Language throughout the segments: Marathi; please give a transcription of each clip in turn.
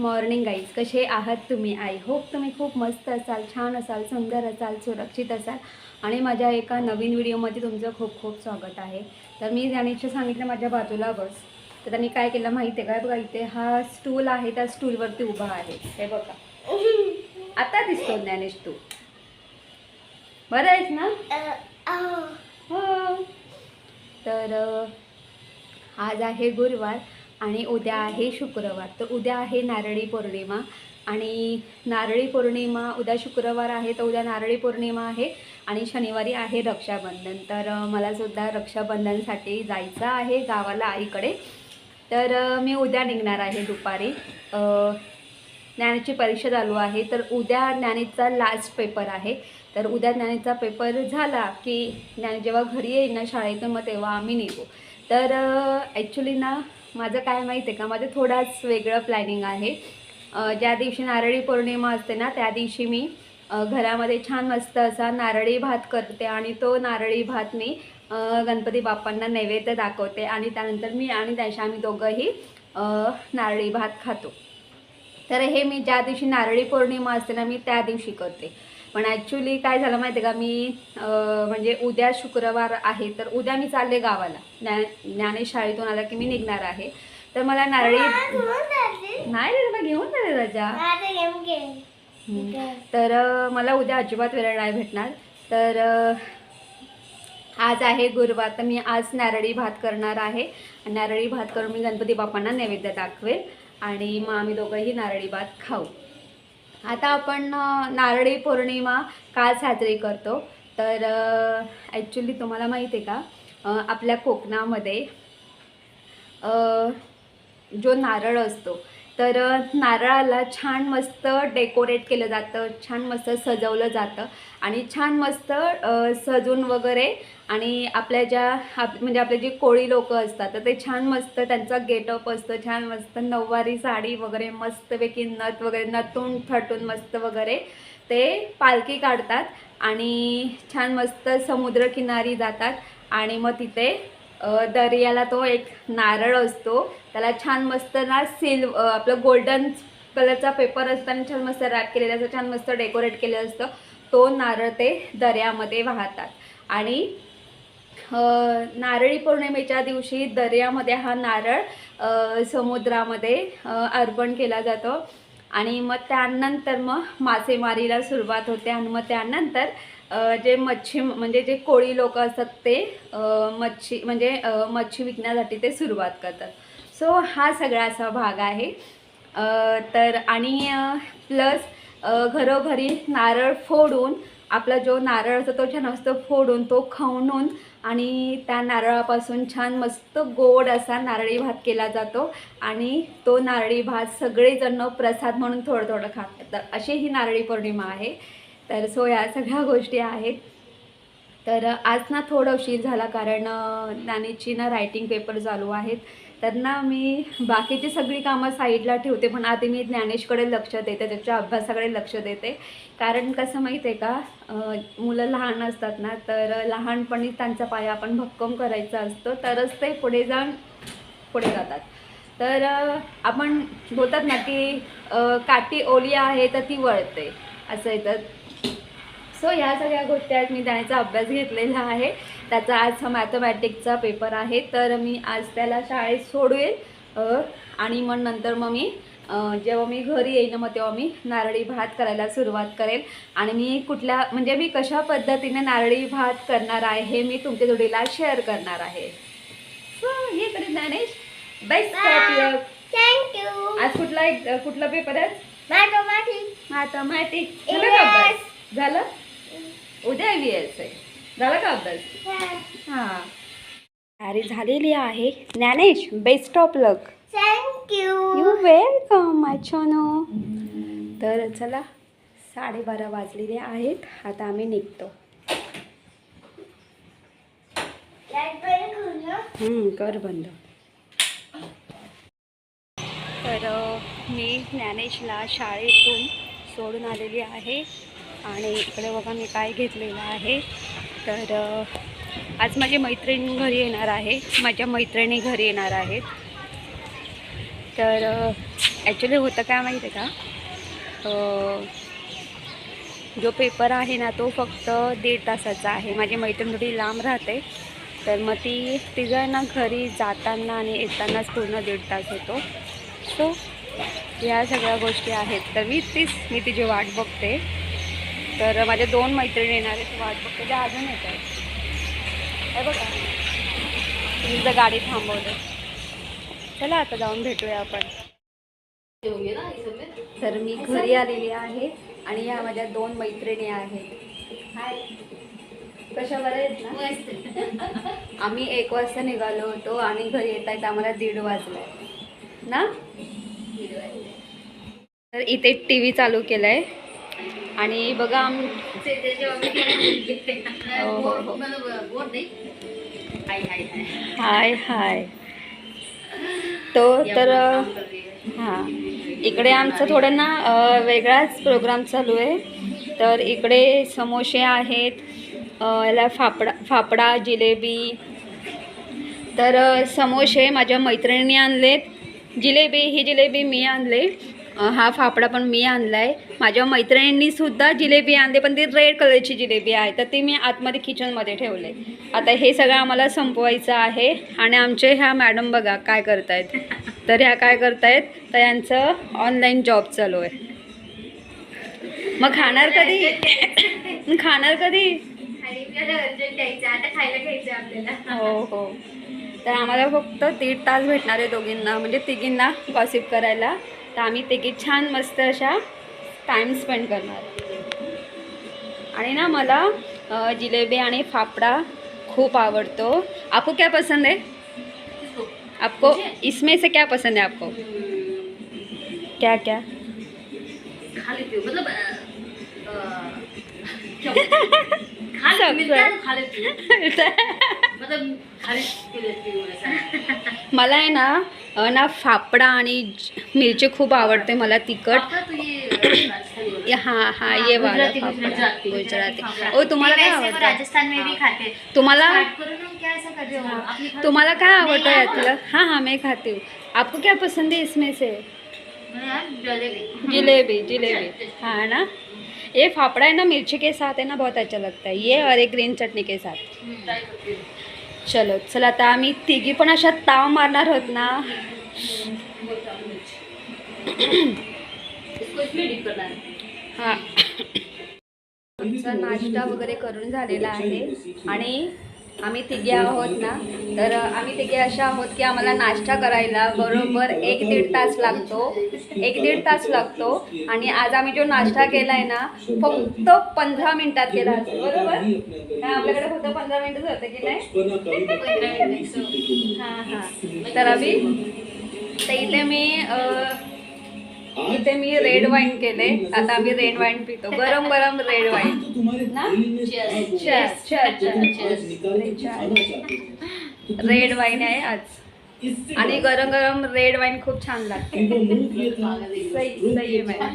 Morning guys. कसे आहात तुम्ही? आय होप तुम्ही खूप मस्त असाल छान असाल सुंदर असाल सुरक्षित असाल. आणि माझ्या एका नवीन व्हिडिओमध्ये तुमचं खूप खूप स्वागत आहे. तर मी ज्ञानेशला सांगितलं माझ्या बाजूला बस. तर त्यांनी काय केलं माहिती आहे का? बघा इथे हा स्टूल आहे त्या स्टूलवरती उभा आहे. हे बघा. आता दिसतो ज्ञानेश तू. बरं आहेस ना? हो. तर आज आहे गुरुवार. आणि उद्या आहे शुक्रवार. तर उद्या आहे नारळी पौर्णिमा आणि नारळी पौर्णिमा उद्या शुक्रवार आहे तर उद्या नारळी पौर्णिमा आहे आणि शनिवारी आहे रक्षाबंधन. तर मलासुद्धा रक्षाबंधनसाठी जायचं आहे गावाला आईकडे. तर मी उद्या निघणार आहे दुपारी. अ, ज्ञानाची परीक्षा चालू आहे. तर उद्या ज्ञानीचा लास्ट पेपर आहे. तर उद्या ज्ञानीचा पेपर झाला की ज्ञानी जेव्हा घरी येईल ना शाळेतून मग तेव्हा आम्ही निघू. तर ॲक्च्युली ना माझं काय माहिती आहे का? माझं थोडाच वेगळं प्लॅनिंग आहे. ज्या दिवशी नारळी पौर्णिमा असते ना त्या दिवशी मी घरामध्ये छान मस्त असा नारळी भात करते आणि तो नारळी भात मी गणपती बाप्पांना नैवेद्य दाखवते आणि त्यानंतर मी आणि त्याशी आम्ही दोघंही नारळी भात खातो. तर हे मी ज्या दिवशी नारळी पौर्णिमा असते ना मी त्या दिवशी करते. पण ॲक्च्युली काय झालं माहिती आहे का? मी म्हणजे उद्या शुक्रवार आहे तर उद्या मी चालले गावाला. ज्ञान ज्ञानेश शाळेतून आला की मी निघणार आहे. तर मला नारळी नाही रे घेऊन जाते राजा. तर मला उद्या अजिबात वेळ नाही भेटणार. तर आज आहे गुरुवार तर मी आज नारळी भात करणार आहे. नारळी भात करून मी गणपती बाप्पांना नैवेद्य दाखवेल. आणि मग आम्ही दोघंही नारळी भात खाऊ. आता आपण नारळी पौर्णिमा का साजरी करतो? तर ॲक्च्युली तुम्हाला माहिती आहे का? आपल्या कोकणामध्ये जो नारळ असतो तर नारळाला छान मस्त डेकोरेट केलं जातं छान मस्त सजवलं जातं आणि छान मस्त सजून वगैरे आणि आपल्या ज्या आप म्हणजे आपले जे कोळी लोक असतात तर ते छान मस्त त्यांचा गेटअप असतं छान मस्त नऊवारी साडी वगैरे मस्तपैकी नथ वगैरे नथून थटून मस्त वगैरे ते पालखी काढतात आणि छान मस्त समुद्रकिनारी जातात आणि मग तिथे दर्याला तो एक नारळ असतो. त्याला छान मस्त ना सिल्व आपलं गोल्डन कलरचा पेपर असतो आणि छान मस्त रॅप केलेला असतं छान मस्त डेकोरेट केलेलं असतं. तो नारळ ते दर्यामध्ये वाहतात. आणि नारळी पौर्णिमेच्या दिवशी दर्यामध्ये हा नारळ समुद्रामध्ये अर्पण केला जातो. आणि मग त्यानंतर मग मासेमारीला सुरुवात होते आणि मग त्यानंतर जे मच्छी म्हणजे जे कोळी लोक असतात ते मच्छी म्हणजे मच्छी विकण्यासाठी ते सुरुवात करतात. सो हा सगळा असा भाग आहे. तर आणि प्लस घरोघरी नारळ फोडून आपला जो नारळ असतो तो छान असतो फोडून तो खवणून आणि त्या नारळापासून छान मस्त गोड असा नारळी भात केला जातो आणि तो नारळी भात सगळेजण प्रसाद म्हणून थोडं थोडं खातात. तर अशी ही नारळी पौर्णिमा आहे. तर सो या सगळ्या गोष्टी आहेत. तर आज ना थोडं उशीर झाला कारण नानीची ना रायटिंग पेपर चालू आहेत. तर ना मी बाकीची सगळी कामं साईडला ठेवते पण आधी मी ज्ञानेशकडे लक्ष देते त्याच्या अभ्यासाकडे लक्ष देते. कारण कसं माहिती आहे का मुलं लहान असतात ना तर लहानपणी त्यांचा पाया आपण भक्कम करायचा असतो तरच ते पुढे जाऊन पुढे जातात. तर आपण बोलतात ना की काठी ओली आहे तर ती वळते असं येतं सो ह्या सगळ्या गोष्टी आहेत मी त्याचा अभ्यास घेतलेला आहे. त्याचा आज हा मॅथमॅटिक्सचा पेपर आहे. तर मी आज त्याला शाळेत सोडवेल आणि मग नंतर मग मी जेव्हा मी घरी येईन मग तेव्हा मी नारळी भात करायला सुरुवात करेल आणि मी कुठल्या म्हणजे मी कशा पद्धतीने नारळी भात करणार आहे हे मी तुमच्या जोडीला शेअर करणार आहे. सो हे करेल ज्ञानेश बेस्ट थँक्यू आज कुठला एक कुठला पेपर आहे? मॅथमॅटिक्स मॅथमॅटिक्स झालं? उद्या एस आहे झाला का अभ्यास? हां. अरे झालेली आहे. Dnyanesh best of luck thank you you welcome my छोनो तर चला साडेबारा वाजलेले आहेत. आता आम्ही निघतो. हम्म, कर बंद. तर मी ज्ञानेशला शाळेतून सोडून आलेली आहे. आणि इकडे बघा मी काय घेतलेलं आहे. तर आज माझी मैत्रिणी घरी येणार आहे. माझ्या मैत्रिणी घरी येणार आहेत. तर ॲक्च्युली होतं काय माहिती आहे का जो पेपर आहे ना तो फक्त दीड तासाचा आहे. माझी मैत्रीण थोडी लांब राहते. तर मग ती तिघांना ना घरी जाताना आणि येतानाच पूर्ण दीड तास होतो. सो ह्या सगळ्या गोष्टी आहेत. तर मी तीच मी तिची वाट बघते. तर माझ्या दोन मैत्रिणी येणार आहेत वाट बघते. त्या अजून येत आहेत. हे बघा. तिचं गाडी थांबवलं चला आता जाऊन भेटूया आपण. तर मी घरी आलेली आहे आणि या माझ्या दोन मैत्रिणी आहेत. हाय कशा बऱ्या आहेत ना? आम्ही एक वाजता निघालो होतो आणि घरी येत आहेत आम्हाला दीड वाजलाय ना? तर इथे टी व्ही चालू केलं आहे आणि बघा आम हो, हो, हो. हाय हाय. तो तर हां. इकडे आमचं थोडं ना वेगळाच प्रोग्राम चालू आहे. तर इकडे समोसे आहेत याला फाफडा फाफडा जिलेबी. तर समोसे माझ्या मैत्रिणींनी आणलेत. जिलेबी ही जिलेबी मी आणले. हा फाफडा पण मी आणला आहे माझ्या मैत्रिणींनी सुद्धा जिलेबी आणली पण ती रेड कलरची जिलेबी आहे. तर ती मी आतमध्ये किचनमध्ये ठेवले आता हे सगळं आम्हाला संपवायचं आहे आणि आमचे ह्या मॅडम बघा काय करतायत. तर ह्या काय करतायत? तर यांचं ऑनलाईन जॉब चालू आहे. मग खाणार कधी? खाणार कधी? हो हो. तर आम्हाला फक्त दीड तास भेटणार आहे दोघींना म्हणजे तिघींना गॉसिप करायला. तर आम्ही तिघी छान मस्त अशा टाईम स्पेंड करणार. आणि ना मला जिलेबी आणि फाफडा खूप आवडतो. आपको क्या पसंद है आपको इसमें से क्या पसंद है आपको? क्या क्या? खा लेती हूँ। मतलब खा मिलता है। मला आहे ना ना फाफडा आणि मिरची खूप आवडते मला तिखट. हाँ हाँ ये वाला गुजराती। ओ तुम्हाला काय आवडतं? राजस्थान में भी खाते. तुम्हाला क्या हो? तुम्हाला? काय आवडतं यातलं? हाँ हाँ मैं खाती हूँ. आपको क्या पसंद है इसमें से? मैं यार जलेबी. जिलेबी जिलेबी. हाँ ना? ये फाफड़ा है ना मिर्ची के साथ है ना बहुत अच्छा लगता है। ये और एक ग्रीन चटनी के साथ। चलो चला आता आम्ही तिघी पण अशा ताव मारणार आहोत ना। हां. आमचा नाश्ता वगैरे करून झालेला आहे आणि आम्ही तिघे आहोत ना. तर आम्ही तिघे अशा आहोत की आम्हाला नाश्ता करायला बरोबर एक दीड तास लागतो. एक दीड तास लागतो. आणि आज आम्ही जो नाश्ता केला आहे ना फक्त पंधरा मिनिटात केला असेल बरोबर? आपल्याकडे फक्त पंधरा मिनिटच होते की नाही? हां हां. तर आम्ही तर इथे मी इथे मी रेड वाईन केले. आता आम्ही रेड वाईन पितो. गरम गरम रेड वाईन ना. रेड वाईन आहे आज. आणि गरम गरम रेड वाईन खूप छान लागते. सही सही आहे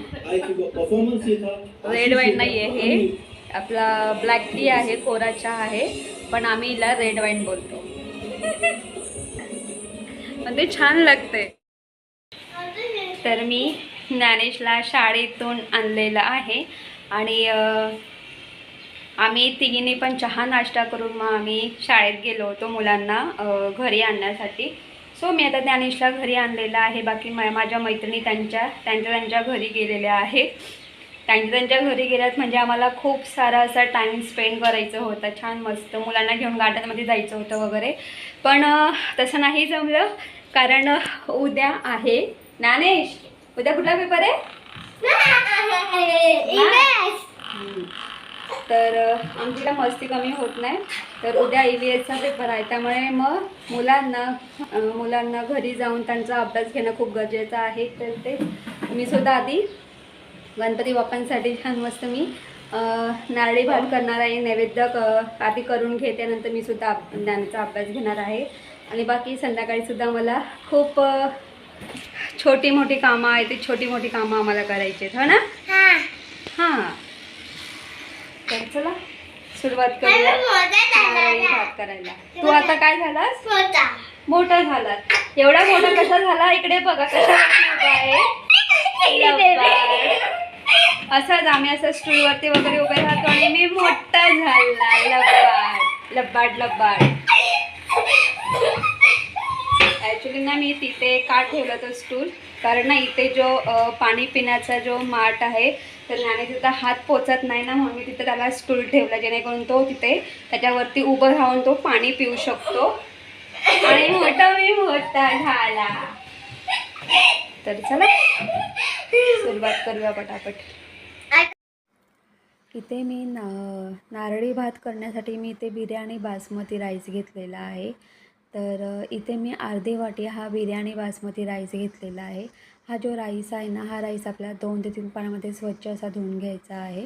रेड वाईन नाही आहे हे. आपला ब्लॅक टी आहे कोरा चहा आहे. पण आम्ही हिला रेड वाईन बोलतो. पण ते छान लागते. तर मी ज्ञानेशला शाळेतून आणलेलं आहे. आणि आम्ही तिघींनी पण चहा नाश्ता करून मग आम्ही शाळेत गेलो होतो मुलांना घरी आणण्यासाठी. सो मी आता ज्ञानेशला घरी आणलेलं आहे. बाकी मा माझ्या मैत्रिणी त्यांच्या त्यांच्या त्यांच्या घरी गेलेल्या आहेत त्यांच्या त्यांच्या घरी गेल्यात म्हणजे आम्हाला खूप सारा असा टाईम स्पेंड करायचं होतं. छान मस्त मुलांना घेऊन गार्डनमध्ये जायचं होतं वगैरे. पण तसं नाही जमलं. कारण उद्या आहे. ज्ञानेश उद्या कुठला पेपर आहे? तर अ, आमची काय मस्ती कमी होत नाही. तर उद्या ई व्ही एसचा पेपर आहे. त्यामुळे मग मुलांना मुलांना घरी जाऊन त्यांचा अभ्यास घेणं खूप गरजेचं आहे. तर ते मी सुद्धा आधी गणपती बाप्पांसाठी छान मस्त मी नारळी भात करणार आहे. नैवेद्य आधी करून घेते. नंतर मी सुद्धा ज्ञानाचा अभ्यास घेणार आहे. आणि बाकी संध्याकाळी सुद्धा मला खूप छोटी मोठी कामं आहेत ती छोटी मोठी कामं आम्हाला करायची आहेत हो ना? हां. तर चला सुरुवात करूया. नारळी भात करायला. तू आता काय झालास? मोठा. झालास. एवढा मोठा कसा झाला? इकडे बघा कसा आहे. असंच आम्ही असं स्टूलवरती वगैरे उभे राहतो आणि मी मोठा झाला. लब्बाड लब्बाड लब्बाड ॲक्च्युली ना मी तिथे का ठेवलं तो स्टूल कारण ना इथे जो पाणी पिण्याचा जो माठ आहे तर ज्ञाने तिथं हात पोचत नाही ना म्हणून मी तिथे त्याला स्टूल ठेवला जेणेकरून तो तिथे त्याच्यावरती उभं राहून तो पाणी पिऊ शकतो. आणि मोठा मी मोठा झाला. तर चला सुरुवात करूया पटापट. इथे मी ना नारळी भात करण्यासाठी मी इथे बिर्याणी बासमती राईस घेतलेला आहे. तर इथे मी अर्धी वाटी हा बिर्याणी बासमती राईस घेतलेला आहे. हा जो राईस आहे ना हा राईस आपल्या दोन ते तीन पाण्यामध्ये स्वच्छ असा धुवून घ्यायचा आहे.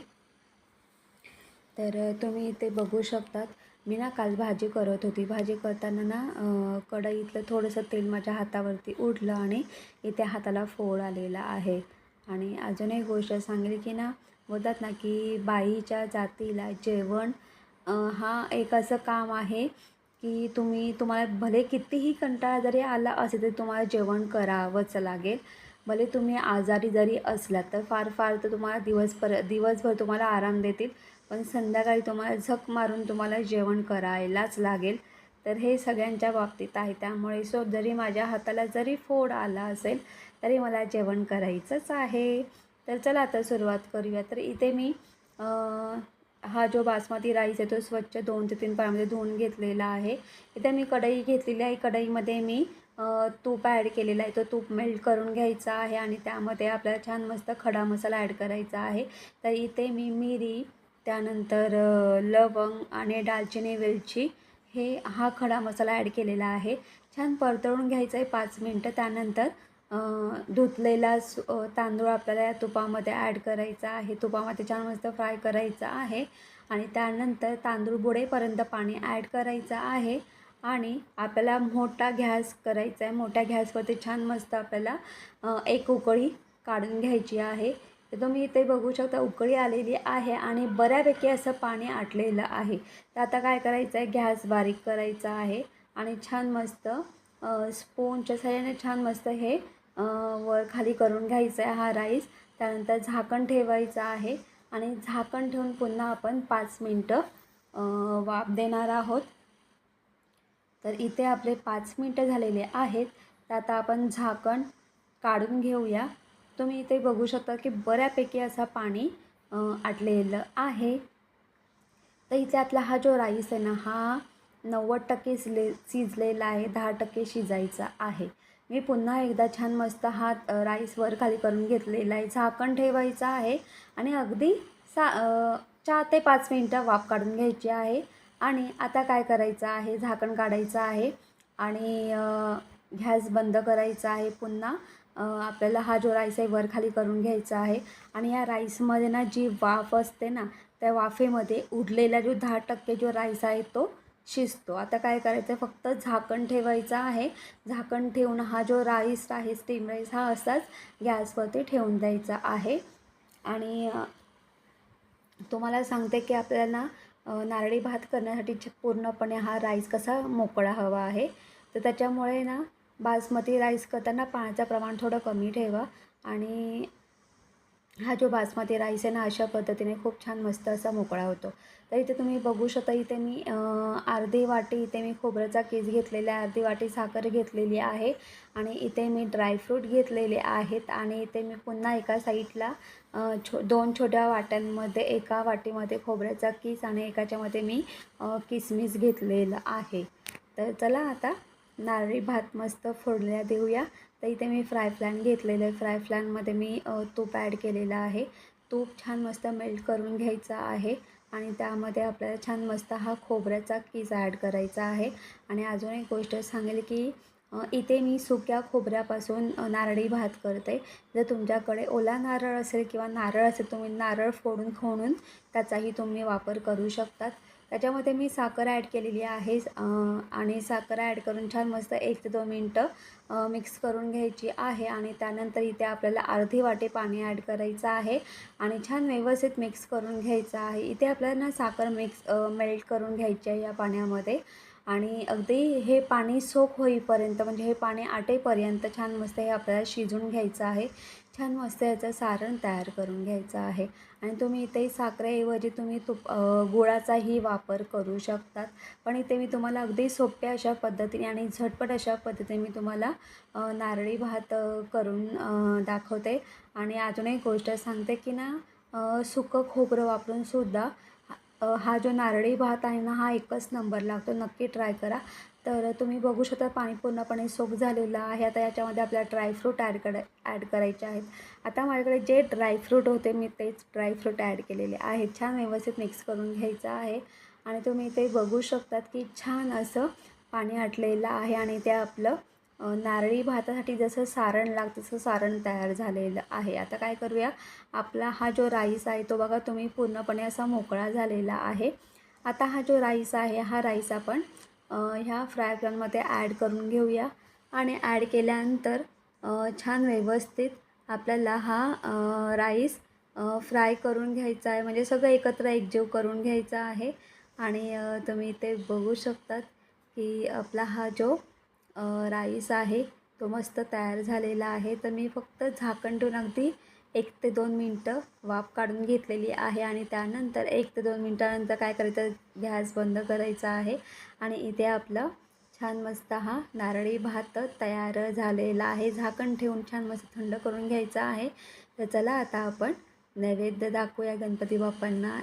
तर तुम्ही इथे बघू शकतात मी ना काल भाजी करत होती. भाजी करताना ना कढईतलं थोडंसं तेल माझ्या हातावरती उडलं आणि इथे हाताला फोड आलेला आहे. आणि अजून एक गोष्ट सांगेल की ना बोलतात ना की बाईच्या जातीला जेवण हा एक असं काम आहे की तुम्ही तुम्हाला भले कितीही कंटाळा जरी आला असेल तरी तुम्हाला जेवण करावंच लागेल. भले तुम्ही आजारी जरी असलात तर फार फार तर तुम्हाला दिवसभर दिवसभर तुम्हाला आराम देतील. पण संध्याकाळी तुम्हाला झक मारून तुम्हाला जेवण करायलाच लागेल. तर हे सगळ्यांच्या बाबतीत आहे. त्यामुळे सो जरी माझ्या हाताला जरी फोड आला असेल तरी मला जेवण करायचंच आहे. तर चला आता सुरुवात करूया. तर इथे मी हा जो बासमती राईस आहे तो स्वच्छ दोन ते तीन पाण्यामध्ये धुवून घेतलेला आहे. इथे मी कढई घेतलेली आहे. कढईमध्ये मी तूप ॲड केलेलं आहे. तो तूप मेल्ट करून घ्यायचा आहे आणि त्यामध्ये आपल्याला छान मस्त खडा मसाला ॲड करायचा आहे. तर इथे मी मिरी त्यानंतर लवंग आणि दालचिनी वेलची हे हा खडा मसाला ॲड केलेला आहे. छान परतळून घ्यायचं आहे पाच मिनटं. त्यानंतर धुतलेला तांदूळ आपल्याला या तुपामध्ये ॲड करायचा आहे. तुपामध्ये छान मस्त फ्राय करायचा आहे. आणि त्यानंतर तांदूळ बुडेपर्यंत पाणी ॲड करायचं आहे. आणि आपल्याला मोठा गॅस करायचा आहे. मोठ्या गॅसवरती छान मस्त आपल्याला एक उकळी काढून घ्यायची आहे. तर तुम्ही इथे बघू शकता उकळी आलेली आहे आणि बऱ्यापैकी असं पाणी आटलेलं आहे. तर आता काय करायचं आहे? गॅस बारीक करायचा आहे. आणि छान मस्त स्पूनच्या सहाय्याने छान मस्त हे वर खाली करून घ्यायचं आहे हा राईस. त्यानंतर झाकण ठेवायचं आहे. आणि झाकण ठेवून पुन्हा आपण पाच मिनटं वाफ देणार आहोत. तर इथे आपले पाच मिनटं झालेले आहेत. तर आता आपण झाकण काढून घेऊया. तुम्ही इथे बघू शकता की बऱ्यापैकी असा पाणी आटलेलं आहे. तर इथे आपला हा जो राईस आहे ना हा नव्वद टक्के शिजले शिजलेला आहे. दहा टक्के शिजायचा आहे. मी पुन्हा एकदा छान मस्त हा राईस वर खाली करून घेतलेला आहे. झाकण ठेवायचं आहे आणि अगदी सा चार ते पाच मिनटं वाफ काढून घ्यायची आहे. आणि आता काय करायचं आहे? झाकण काढायचं आहे आणि गॅस बंद करायचा आहे पुन्हा. आपल्याला हा जो राईस आहे वर खाली करून घ्यायचा आहे. आणि या राईसमध्ये ना जी वाफ असते ना त्या वाफेमध्ये उरलेला जो दहा टक्के जो राईस आहे तो शिजतो. आता काय करायचं आहे फक्त झाकण ठेवायचं आहे. झाकण ठेवून हा जो राईस आहे स्टीम राईस हा असाच गॅसवरती ठेवून द्यायचा आहे. आणि तुम्हाला सांगते की आपल्याला नारळी भात करण्यासाठी पूर्णपणे हा राईस कसा मोकळा हवा आहे. तर त्याच्यामुळे ना बासमती राईस करताना पाण्याचं प्रमाण थोडं कमी ठेवा. आणि हा जो बासमती राईस आहे ना अशा पद्धतीने खूप छान मस्त असा मोकळा होतो. तर इथे तुम्ही बघू शकता इथे मी अर्धी वाटी इथे मी खोबऱ्याचा केस घेतलेला आहे. अर्धी वाटी साखर घेतलेली आहे आणि इथे मी ड्रायफ्रूट घेतलेले आहेत आणि इथे मी पुन्हा एका साईडला छो दोन छोट्या वाट्यांमध्ये एका वाटीमध्ये खोबऱ्याचा किस आणि एकाच्यामध्ये मी किसमिस घेतलेलं आहे. तर चला आता नारळी भात मस्त फोडल्या देऊया. तर इथे मी फ्राय फ्लॅन घेतलेलं आहे. फ्राय फ्लॅनमध्ये मी तूप ॲड केलेलं आहे. तूप छान मस्त मेल्ट करून घ्यायचा आहे आणि त्यामध्ये आपल्याला छान मस्त हा खोबऱ्याचा किस ॲड करायचा आहे. आणि अजून एक गोष्ट सांगेल की इथे मी सुक्या खोबऱ्यापासून नारळी भात करते. जर तुमच्याकडे ओला नारळ असेल किंवा नारळ असेल तुम्ही नारळ फोडून खोणून त्याचाही तुम्ही वापर करू शकतात. त्याच्यामध्ये मी साखर ॲड केलेली आहे. आणि साखर ॲड करून छान मस्त एक ते दोन मिनटं मिक्स करून घ्यायची आहे. आणि त्यानंतर इथे आपल्याला अर्धी वाटी पाणी ॲड करायचं आहे. आणि छान व्यवस्थित मिक्स करून घ्यायचं आहे. इथे आपल्याला ना साखर मिक्स मेल्ट करून घ्यायची आहे या पाण्यामध्ये. आणि अगदी हे पाणी सोक होईपर्यंत म्हणजे हे पाणी आटेपर्यंत छान मस्त हे आपल्याला शिजून घ्यायचं आहे. छान मस्त याचं सारण तयार करून घ्यायचं आहे. आणि तुम्ही इथे साखरेऐवजी तुम्ही तुप गुळाचाही वापर करू शकतात. पण इथे मी तुम्हाला अगदी सोप्या अशा पद्धतीने आणि झटपट अशा पद्धतीने मी तुम्हाला नारळी भात करून दाखवते. आणि अजून एक गोष्ट सांगते की ना सुकं खोबरं वापरून सुद्धा हा जो नारळी भात आहे ना हा एकच नंबर लागतो. नक्की ट्राय करा. तर तुम्ही बघू शकता पाणी पूर्णपणे सोप झालेलं आहे. आता याच्यामध्ये आपल्याला ड्रायफ्रूट ॲड करा ॲड करायचे आहेत. आता माझ्याकडे जे ड्रायफ्रूट होते मी तेच ड्रायफ्रूट ॲड केलेले आहेत. छान व्यवस्थित मिक्स करून घ्यायचं आहे. आणि तुम्ही ते बघू शकतात की छान असं पाणी आटलेलं आहे. आणि ते आपलं नारळी भातासाठी जसं सारण लागतं तसं सारण तयार झालेलं आहे. आता काय करूया? आपला हा जो राईस आहे तो बघा तुम्ही पूर्णपणे असा मोकळा झालेला आहे. आता हा जो राईस आहे हा राईस आपण ह्या फ्राय पॅनमध्ये ॲड करून घेऊया. आणि ॲड केल्यानंतर छान व्यवस्थित आपल्याला हा राईस फ्राय करून घ्यायचा आहे. म्हणजे सगळं एकत्र एकजीव करून घ्यायचा आहे. आणि तुम्ही ते बघू शकतात की आपला हा जो राईस आहे तो मस्त तयार झालेला आहे. तर मी फक्त झाकण ठेवून अगदी एक ते दोन मिनटं वाफ काढून घेतलेली आहे आणि त्यानंतर एक ते दोन मिनटानंतर काय करायचं गॅस बंद करायचा आहे आणि इथे आपलं छान मस्त हा नारळी भात तयार झालेला आहे. झाकण ठेवून छान मस्त थंड करून घ्यायचा आहे. तर चला आता आपण नैवेद्य दाखवूया गणपती बाप्पांना.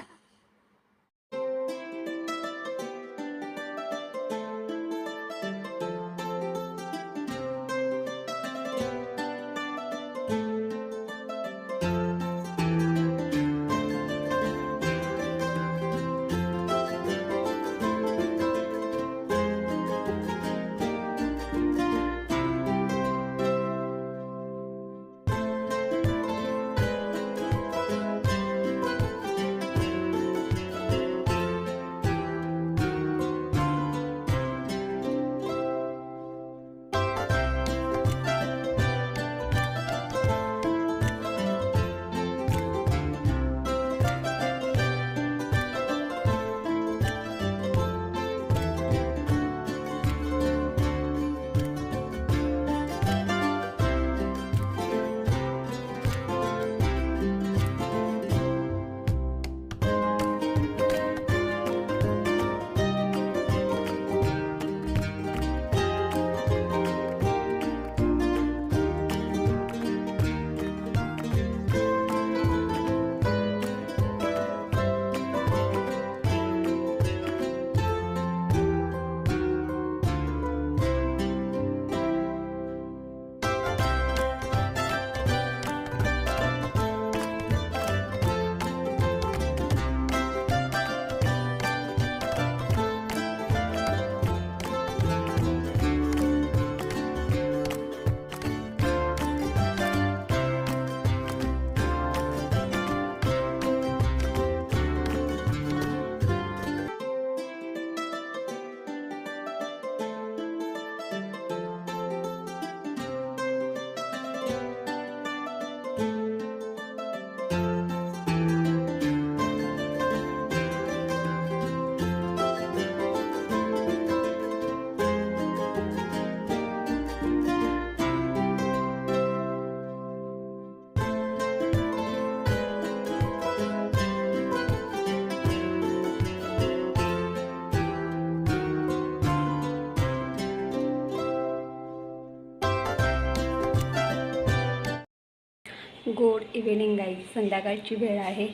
इव्हिनिंग गाईज संध्याकाळची वेळ आहे.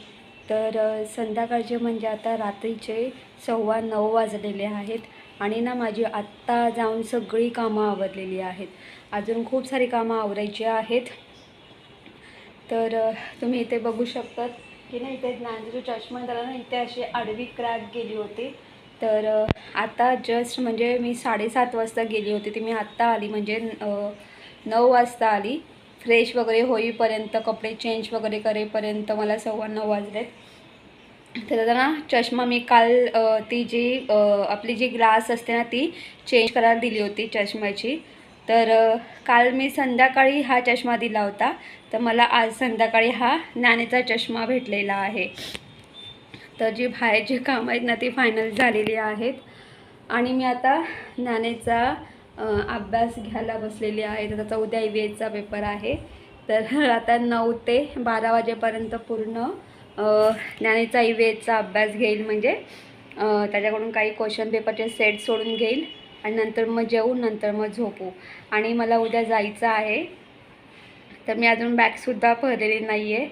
तर संध्याकाळचे म्हणजे आता रात्रीचे सव्वा नऊ वाजलेले आहेत आणि ना माझी आत्ता जाऊन सगळी कामं आवरलेली आहेत. अजून खूप सारी कामं आवरायची आहेत. तर तुम्ही इथे बघू शकतात की नाही इथे ज्ञानचा चष्मा त्याला ना इथे अशी आडवी क्रॅक गेली होती. तर आता जस्ट म्हणजे मी साडेसात वाजता गेली होती ती मी आत्ता आली म्हणजे नऊ वाजता आली. फ्रेश वगैरे होईपर्यंत कपडे चेंज वगैरे करेपर्यंत मला सव्वा नऊ वाजलेत. तर ना चष्मा मी काल ती जी आपली जी ग्लास असते ना ती चेंज करायला दिली होती चष्म्याची. तर काल मी संध्याकाळी हा चष्मा दिला होता. तर मला आज संध्याकाळी हा ज्ञानेचा चष्मा भेटलेला आहे. तर जी बाहेरची कामं आहेत ना ती फायनल झालेली आहेत. आणि मी आता ज्ञानेचा अभ्यास घ्यायला बसलेली आहे. तर त्याचा उद्या ई पेपर आहे. तर आता नऊ ते बारा वाजेपर्यंत पूर्ण ज्ञानीचा ई ई अभ्यास घेईल. म्हणजे त्याच्याकडून काही क्वेश्चन पेपरचे सेट सोडून घेईल. आणि नंतर मग जेवू नंतर मग झोपू. आणि मला उद्या जायचं आहे. तर मी अजून बॅगसुद्धा भरलेली नाही आहे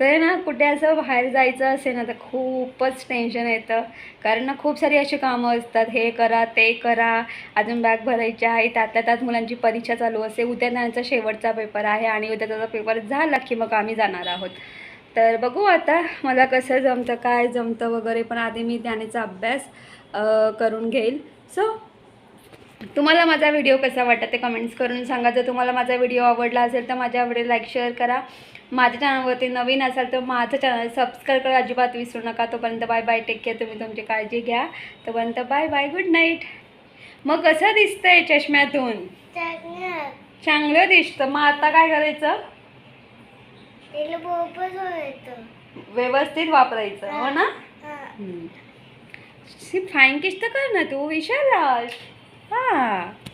तर ना कुठे असं बाहेर जायचं असेल ना तर खूपच टेन्शन येतं. कारण ना खूप सारी अशी कामं असतात. हे करा ते करा. अजून बॅग भरायची आहे त्यातल्या त्यात मुलांची परीक्षा चालू असते उद्या त्यांचा शेवटचा पेपर आहे आणि उद्या त्याचा पेपर झाला की मग आम्ही जाणार आहोत. तर बघू आता मला कसं जमतं काय जमतं वगैरे. पण आधी मी त्यानेचा अभ्यास करून घेईल. सो तुम्हाला माझा व्हिडिओ कसा वाटत ते कमेंट्स करून सांगा. जर तुम्हाला माझा व्हिडिओ आवडला असेल तर माझ्या लाईक शेअर करा. माझ्या चॅनलवरती नवीन असाल तर माझं चॅनल सबस्क्राईब करा. अजिबात विसरू नका. तोपर्यंत बाय बाय टेक केअर तुम्ही तुमची काळजी घ्या. तोपर्यंत बाय बाय गुड नाईट मग कसं दिसतंय चष्म्यातून? चांगलं. दिसतं. मग आता काय करायचं? व्यवस्थित वापरायचं. हो ना? फाईन किस्त कर ना तू. विशाल हां